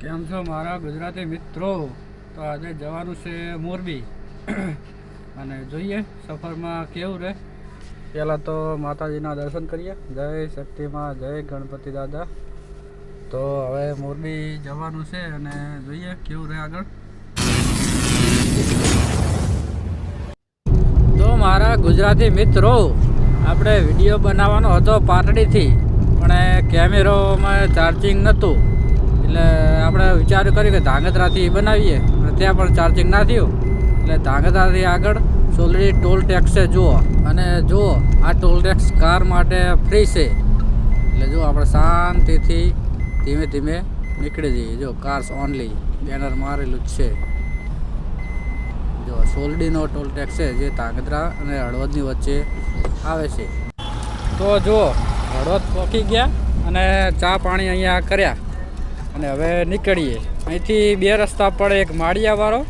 કેમ છો મારા ગુજરાતી મિત્રો? તો આજે જવાનું છે મોરબી. અને જોઈએ સફરમાં કેવું રહે. પહેલાં તો માતાજીના દર્શન કરીએ. જય શક્તિમાં જય ગણપતિ દાદા. તો હવે મોરબી જવાનું છે અને જોઈએ કેવું રહે આગળ. તો મારા ગુજરાતી મિત્રો, આપણે વીડિયો બનાવવાનો હતો પાટડીથી, પણ કેમેરોમાં ચાર્જિંગ નહોતું. એટલે આપણે વિચાર કર્યું કે ધાંગધ્રાથી બનાવીએ, અને ત્યાં પણ ચાર્જિંગ ના થયું. એટલે ધાંગધ્રાથી આગળ સોલડી ટોલ ટેક્સ છે, જુઓ. અને જુઓ, આ ટોલ ટેક્સ કાર માટે ફ્રી છે. એટલે જો આપણે શાંતિથી ધીમે ધીમે નીકળી જઈએ. જો કાર્સ ઓનલી બેનર મારેલું જ છે. જો સોલડીનો ટોલ ટેક્સ છે, જે ધાંગધ્રા અને હળવદની વચ્ચે આવે છે. તો જુઓ, હળવદ પહોંચી ગયા અને ચા પાણી અહીંયા કર્યા. અને હવે નીકળીએ. અહીંથી બે રસ્તા પડે, એક માળિયાવાળો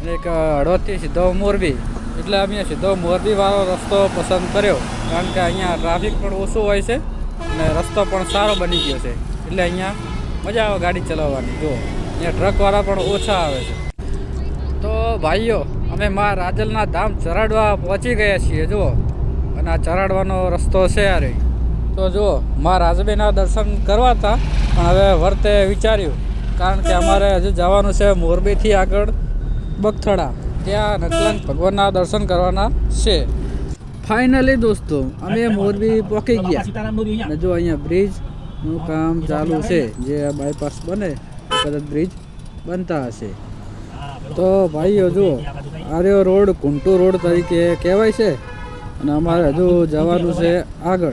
અને એક હળવદથી સીધો મોરબી. એટલે અમે સીધો મોરબીવાળો રસ્તો પસંદ કર્યો. કારણ કે અહીંયા ટ્રાફિક પણ ઓછું હોય છે અને રસ્તો પણ સારો બની ગયો છે. એટલે અહીંયા મજા આવે ગાડી ચલાવવાની. જો અહીંયા ટ્રકવાળા પણ ઓછા આવે છે. તો ભાઈઓ, અમે મા રાજલના ધામ ચરાડવા પહોંચી ગયા છીએ, જુઓ. અને આ ચરાડવાનો રસ્તો છે રહી તો જુઓ, મા રાજબેના દર્શન કરવા હતા. પણ હવે વર્તે વિચાર્યું. કારણ કે અમારે હજુ જવાનું છે મોરબીથી આગળ બગથડા ત્યાં નકલંગ ભગવાનના દર્શન કરવાના છે. ફાઇનલી દોસ્તો, અમે મોરબી પહોંચી ગયા. અને જો અહીંયા બ્રિજનું કામ ચાલુ છે, જે બાયપાસ બને, કદાચ બ્રિજ બનતા હશે. તો ભાઈઓ, જુઓ, આર્યો રોડ કુંટુ રોડ તરીકે કહેવાય છે. અને અમારે હજુ જવાનું છે આગળ.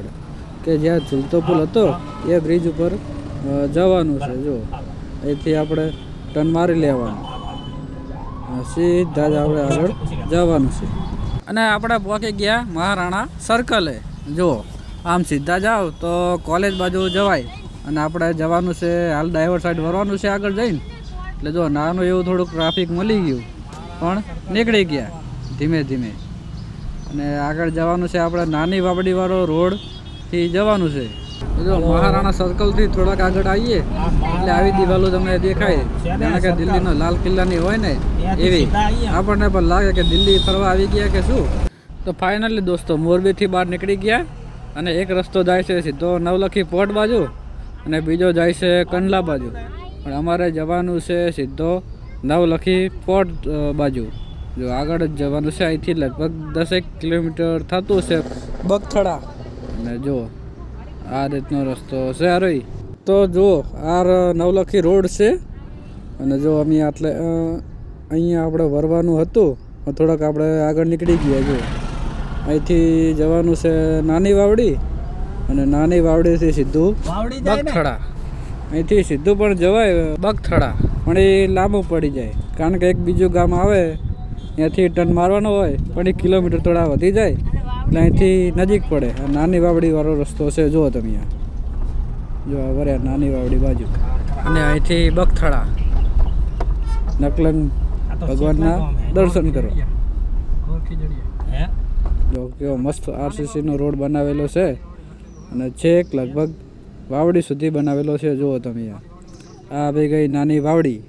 કે જ્યાં ઝૂલતો પુલ હતો, એ બ્રિજ ઉપર જવાનું છે, જો. અહીંથી આપણે ટર્ન મારી લેવાનું. સીધા જ આપણે આગળ જવાનું છે. અને આપણે પહોંચી ગયા મહારાણા સર્કલે જુઓ આમ સીધા જાઓ તો કોલેજ બાજુ જવાય. અને આપણે જવાનું છે, હાલ ડાઈવર સાઈડ વરવાનું છે આગળ જઈને. એટલે જો, નાનું એવું થોડુંક ટ્રાફિક મળી ગયું, પણ નીકળી ગયા ધીમે ધીમે. અને આગળ જવાનું છે આપણે નાની વાવડીવાળો રોડથી જવાનું છે. જો મહારાણા સર્કલથી થોડાક આગળ આવીએ, એટલે આવી દિવાલો તમને દેખાય. જાણે કે દિલ્હીનો લાલ કિલ્લાની હોય ને, એવી. આપણને પણ લાગે કે દિલ્હી ફરવા આવી ગયા કે શું? તો ફાઇનલી દોસ્તો, મોરબીથી બહાર નીકળી ગયા અને એક રસ્તો જાય છે સીધો નવલખી પોર્ટ બાજુ અને બીજો જાય છે કંડલા બાજુ. પણ અમારે જવાનું છે સીધો નવલખી પોર્ટ બાજુ. જો આગળ જ જવાનું છે અહીંથી લગભગ દસેક કિલોમીટર થતું છે બગથડા અને જો આ રીતનો રસ્તો છે અરે તો જુઓ આ નવલખી રોડ છે. અને જો અમે આટલે અહીંયા આપણે વરવાનું હતું થોડાક આપણે આગળ નીકળી ગયા જો. અહીંથી જવાનું છે નાની વાવડી અને નાની વાવડીથી સીધું બગથડા અહીંથી સીધું પણ જવાય બગથડા પણ એ લાંબુ પડી જાય. કારણ કે એક બીજું ગામ આવે ત્યાંથી ટર્ન મારવાનો હોય પણ એ કિલોમીટર થોડા વધી જાય એટલે અહીંથી નજીક પડે. આ નાની વાવડીવાળો રસ્તો છે જુઓ તમે આ. જો આ વર્યા નાની વાવડી બાજુ. અને અહીંથી બગથળા. નકલંગ ભગવાનના દર્શન કરો. જો કેવો મસ્ત આરસીસીનો રોડ બનાવેલો છે અને છેક લગભગ વાવડી સુધી બનાવેલો છે જુઓ તમે આ. આ આવી ગઈ નાની વાવડી.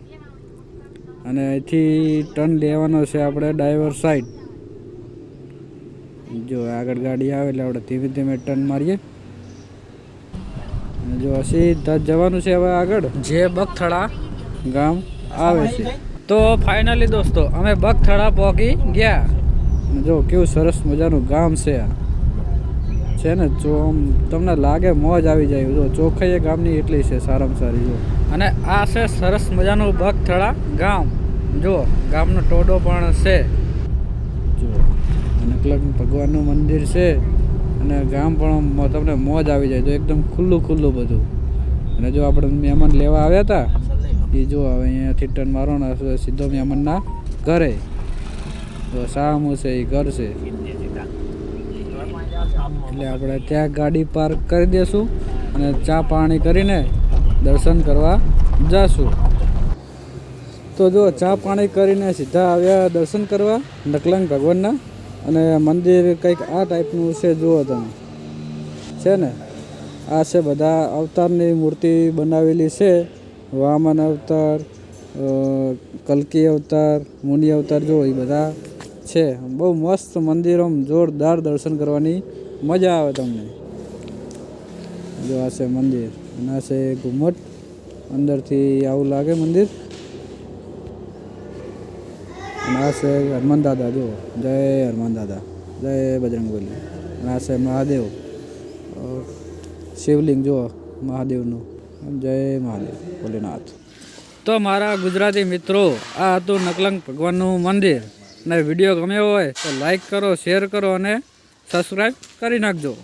અને અહીંથી ટર્ન લેવાનો છે આપણે ડાઈવર સાઈડ. જો આગળ ગાડી આવે એટલે આપણે ધીમે ધીમે ટર્ન મારીએ. જો સીધા જવાનું છે હવે આગળ. જે બગથળા ગામ આવે છે. તો ફાઇનલી દોસ્તો અમે બગથળા પહોંચી ગયા. જો કેવું સરસ મજાનું ગામ છે આ. છે ને જો તમને લાગે મોજ આવી જાય. જો ચોખ્ખાઈ ગામની એટલી છે સારામાં સારી જો. અને આ છે સરસ મજાનું બગથળા ગામ. જો ગામનો ટોડો પણ છે. જો અને કલક ભગવાનનું મંદિર છે. અને ગામ પણ તમને મોજ આવી જાય, તો એકદમ ખુલ્લું ખુલ્લું બધું. અને જો આપણે મહેમાન લેવા આવ્યા હતા, એ જો હવે અહીંયાથી ટર્ન મારો હશે સીધો મહેમાનના ઘરે. તો સામું છે, એ ઘર છે. એટલે આપણે ત્યાં ગાડી પાર્ક કરી દઈશું અને ચા પાણી કરીને દર્શન કરવા જાશું. તો જો ચા પાણી કરીને સીધા આવ્યા દર્શન કરવા નકલંગ ભગવાનના. અને મંદિર કંઈક આ ટાઈપનું છે, જુઓ તમે. છે ને? આ છે બધા અવતારની મૂર્તિ બનાવેલી છે. વામન અવતાર કલકી અવતાર, મુનિ અવતાર જો એ બધા છે. બહુ મસ્ત મંદિરો જોરદાર દર્શન કરવાની મજા આવે તમને. જો આ છે મંદિર. અને છે ઘુમ્મટ અંદરથી આવું લાગે મંદિર. અને આ છે હનુમાન દાદા, જુઓ. જય હનુમાન દાદા. જય બજરંગબલી અને આ છે મહાદેવ. શિવલિંગ, જુઓ, મહાદેવનું. જય મહાદેવ. ભોલેનાથ. તો મારા ગુજરાતી મિત્રો, આ હતું નકલંગ ભગવાનનું મંદિર. અને વીડિયો ગમ્યો હોય તો લાઈક કરો, શેર કરો અને સબસ્ક્રાઈબ કરી નાખજો.